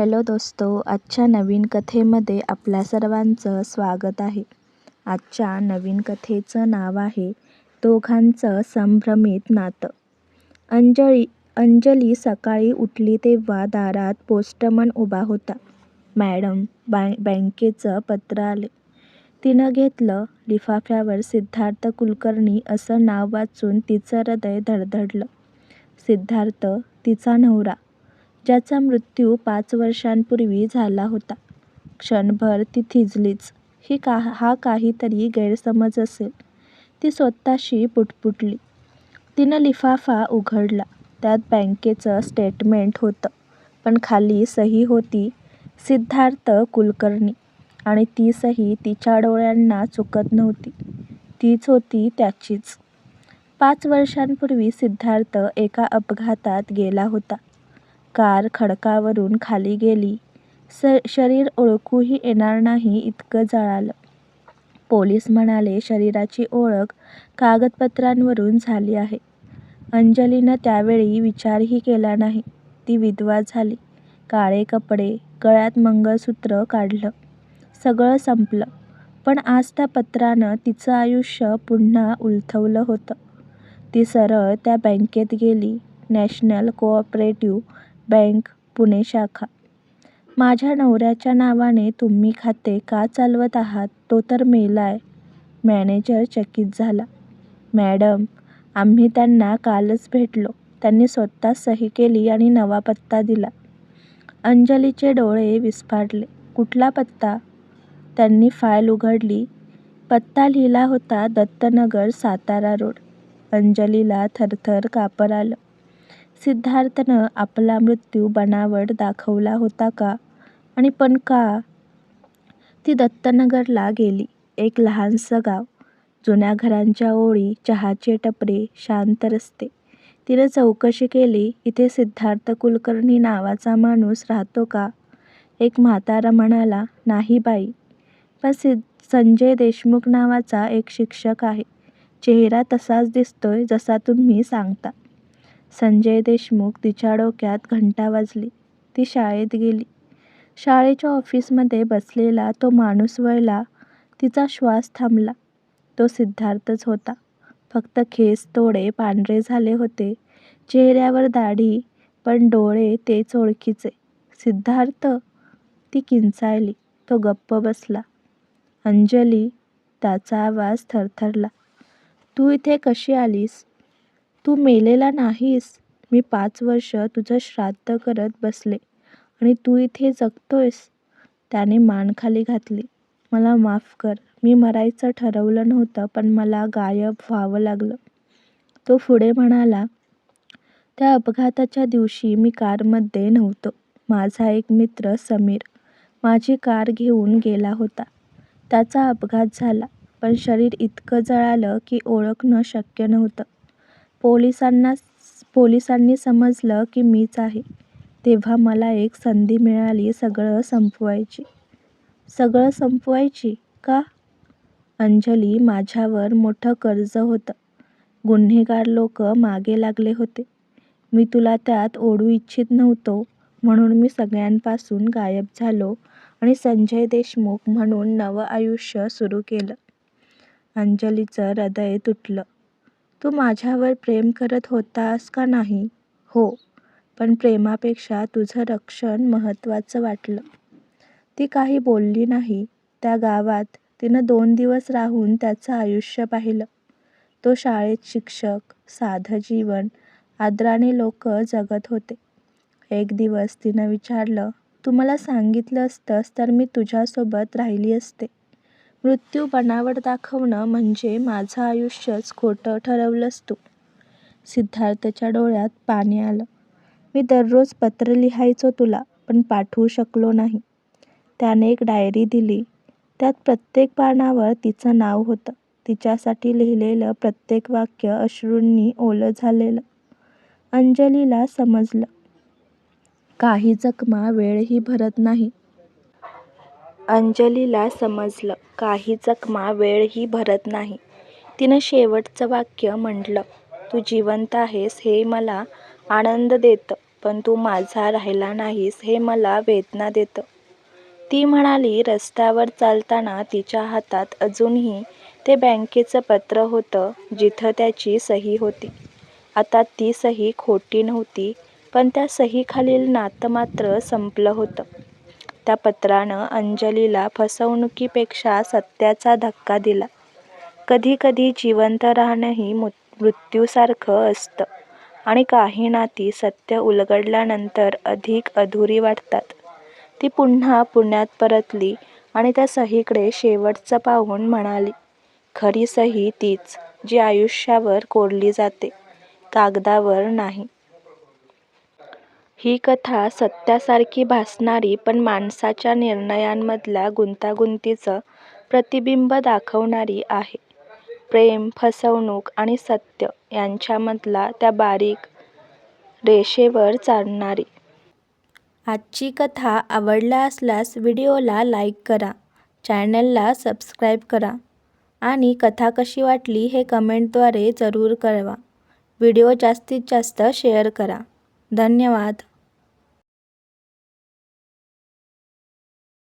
Hello दोस्तो आजच्या नवीन कथेमध्ये आपल्या सर्वांचं स्वागत आहे. आजच्या नवीन कथेचं नाव आहे दोघांचं संभ्रमित नातं. अंजली अंजली सकाळी उठली तेव्हा दारात पोस्टमन उभा होता. मॅडम बँ बँकेचं पत्र आले. तिनं घेतलं लिफाफ्यावर सिद्धार्थ कुलकर्णी असं नाव वाचून तिचं हृदय धडधडलं. सिद्धार्थ तिचा नवरा. ज्याचा मृत्यू पाच वर्षांपूर्वी झाला होता. क्षणभर ती थिजलीच. ही का हा काहीतरी गैरसमज असेल. ती स्वतःशी पुटपुटली. तिनं लिफाफा उघडला. त्यात बँकेचं स्टेटमेंट होतं. पण खाली सही होती सिद्धार्थ कुलकर्णी. आणि ती सही तिच्या डोळ्यांना चुकत नव्हती. तीच होती त्याचीच. पाच वर्षांपूर्वी सिद्धार्थ एका अपघातात गेला होता. कार खडकावरून खाली गेली. स शरीर ओळखूही येणार नाही इतकं जळालं. पोलीस म्हणाले शरीराची ओळख कागदपत्रांवरून झाली आहे. अंजलीनं त्यावेळी विचारही केला नाही. ती विधवा झाली. काळे कपडे गळ्यात मंगळसूत्र काढलं. सगळं संपलं. पण आज त्या पत्रानं तिचं आयुष्य पुन्हा उलथवलं होतं. ती सरळ त्या बँकेत गेली. नॅशनल कोऑपरेटिव्ह बँक पुणे शाखा. माझ्या नवऱ्याच्या नावाने तुम्ही खाते का चालवत आहात? तो तर मेलाय. मॅनेजर चकित झाला. मॅडम आम्ही त्यांना कालच भेटलो. त्यांनी स्वतः सही केली आणि नवा पत्ता दिला. अंजलीचे डोळे विस्फारले. कुठला पत्ता? त्यांनी फाईल उघडली. पत्ता लिहिला होता दत्तनगर सातारा रोड. अंजलीला थरथर कापर आलं. सिद्धार्थनं आपला मृत्यू बनावट दाखवला होता का? आणि पण का? ती दत्तनगरला गेली एक लहानसं गाव. जुन्या घरांच्या ओळी चहाचे टपरे शांत रस्ते. तिनं चौकशी केली इथे सिद्धार्थ कुलकर्णी नावाचा माणूस राहतो का? एक म्हातारा म्हणाला नाही बाई. पण सि संजय देशमुख नावाचा एक शिक्षक आहे. चेहरा तसाच दिसतोय जसा तुम्ही सांगता. संजय देशमुख तिच्या डोक्यात घंटा वाजली. ती शाळेत गेली. शाळेच्या ऑफिसमध्ये बसलेला तो माणूस वळला. तिचा श्वास थांबला. तो सिद्धार्थच होता. फक्त खेस थोडे पांढरे झाले होते. चेहऱ्यावर दाढी पण डोळे तेच ओळखीचे. सिद्धार्थ? ती किंचाळली. तो गप्प बसला. अंजली? त्याचा आवाज थरथरला. तू इथे कशी आलीस? तू मेलेला नाहीस. मी पाच वर्ष तुझं श्राद्ध करत बसले आणि तू इथे जगतोयस. त्याने मान खाली घातली. मला माफ कर. मी मरायचं ठरवलं नव्हतं पण मला गायब व्हावं लागलं. तो पुढे म्हणाला त्या अपघाताच्या दिवशी मी कारमध्ये नव्हतो. माझा एक मित्र समीर माझी कार घेऊन गेला होता. त्याचा अपघात झाला पण शरीर इतकं जळालं की ओळखणं शक्य नव्हतं. पोलिसांना पोलिसांनी समजलं की मीच आहे. तेव्हा मला एक संधी मिळाली सगळं संपवायची. सगळं संपवायची का? अंजली माझ्यावर मोठं कर्ज होतं. गुन्हेगार लोक मागे लागले होते. मी तुला त्यात ओढू इच्छित नव्हतो म्हणून मी सगळ्यांपासून गायब झालो आणि संजय देशमुख म्हणून नवं आयुष्य सुरू केलं. अंजलीचं हृदय तुटलं. तू माझ्यावर प्रेम करत होतास का नाही? हो पण प्रेमापेक्षा तुझं रक्षण महत्त्वाचं वाटलं. ती काही बोलली नाही. त्या गावात तिनं दोन दिवस राहून त्याचं आयुष्य पाहिलं. तो शाळेत शिक्षक साधं जीवन आदराने लोक जगत होते. एक दिवस तिनं विचारलं तू मला सांगितलं असतंस तर मी तुझ्यासोबत राहिली असते. मृत्यू बनावट दाखवणं म्हणजे माझं आयुष्यच खोटं ठरवलंस तू. सिद्धार्थच्या डोळ्यात पाणी आलं. मी दररोज पत्र लिहायचो तुला पण पाठवू शकलो नाही. त्याने एक डायरी दिली. त्यात प्रत्येक पानावर तिचं नाव होतं. तिच्यासाठी लिहिलेलं प्रत्येक वाक्य अश्रूंनी ओलं झालेलं. अंजलीला समजलं. काही जखमा वेळही भरत नाही. अंजलीला समजलं काही जखमा वेळही भरत नाही तिनं शेवटचं वाक्य म्हटलं तू जिवंत आहेस हे मला आनंद देतं पण तू माझा राहिला नाहीस हे मला वेदना देतं. ती म्हणाली रस्त्यावर चालताना तिच्या हातात अजूनही ते बँकेचं पत्र होतं जिथं त्याची सही होती. आता ती सही खोटी नव्हती पण त्या सहीखालील नातं मात्र संपलं होतं. त्या पत्रानं अंजलीला फसवणुकीपेक्षा सत्याचा धक्का दिला. कधी कधी जिवंत राहणंही मृत्यूसारखं असतं आणि काही नाती सत्य उलगडल्यानंतर अधिक अधुरी वाटतात. ती पुन्हा पुण्यात परतली आणि त्या सहीकडे शेवटचं पाहून म्हणाली, खरी सही तीच, जी आयुष्यावर कोरली जाते, कागदावर नाही. ही कथा सत्यासारखी भासणारी पण माणसाच्या निर्णयांमधल्या गुंतागुंतीचं प्रतिबिंब दाखवणारी आहे. प्रेम, फसवणूक आणि सत्य यांच्यामधला त्या बारीक रेषेवर चालणारी. आजची कथा आवडला असल्यास व्हिडिओला लाईक करा, चॅनलला सबस्क्राईब करा आणि कथा कशी वाटली हे कमेंटद्वारे जरूर कळवा. व्हिडिओ जास्तीत जास्त शेअर करा. धन्यवाद.